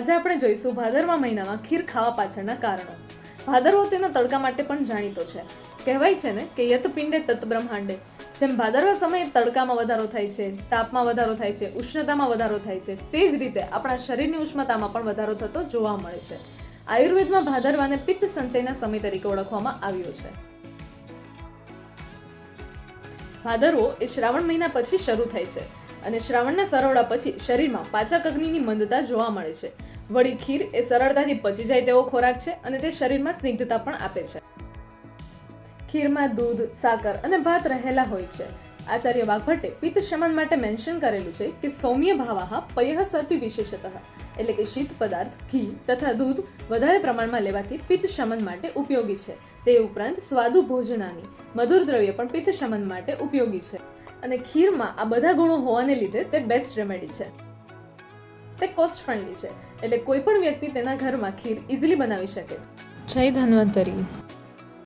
આજે આપણે જોઈશું ભાદરવા મહિનામાં ખીર ખાવા પાછળના કારણો. ભાદરવો તેના તડકા માટે પણ જાણીતો છે. કહેવાય છે ને કે યત પિંડે તત બ્રહ્માંડે. જેમ ભાદરવા સમયે તડકામાં વધારો થાય છે, તાપમાં વધારો થાય છે, ઉષ્ણતામાં વધારો થાય છે, તે જ રીતે આપણા શરીરની ઉષ્ણતામાં પણ વધારો થતો જોવા મળે છે. આયુર્વેદમાં ભાદરવાને પિત્ત સંચયના સમય તરીકે ઓળખવામાં આવ્યો છે. ભાદરવો એ શ્રાવણ મહિના પછી શરૂ થાય છે. અને શ્રાવણના સરોડા પછી શરીરમાં પાચક અગ્નિની મંદતા જોવા મળે છે. વળી ખીર એ સરળતાથી પચી જાય તેવો ખોરાક છે અને તે શરીરમાં સ્નિગ્ધતા પણ આપે છે. ખીરમાં દૂધ, સાકર અને ભાત રહેલા હોય છે. આચાર્ય વાઘભટ્ટે પિત્ત શમન માટે મેન્શન કરેલું છે કે સૌમ્ય ભાવાહ પયહ સર્પી વિશેષતઃ, એટલે કે શીત પદાર્થ, ઘી તથા દૂધ વધારે પ્રમાણમાં લેવાથી પિત્ત શમન માટે ઉપયોગી છે. તે ઉપરાંત સ્વાદુ ભોજનાની મધુર દ્રવ્ય પણ પિત્ત શમન માટે ઉપયોગી છે. અને ખીરમાં આ બધા ગુણો હોવાને લીધે તે બેસ્ટ રેમેડી છે. તે કોસ્ટ ફ્રેન્ડલી છે, એટલે કોઈ પણ વ્યક્તિ તેના ઘરમાં ખીર ઇઝીલી બનાવી શકે છે. જય ધન્વંતરી.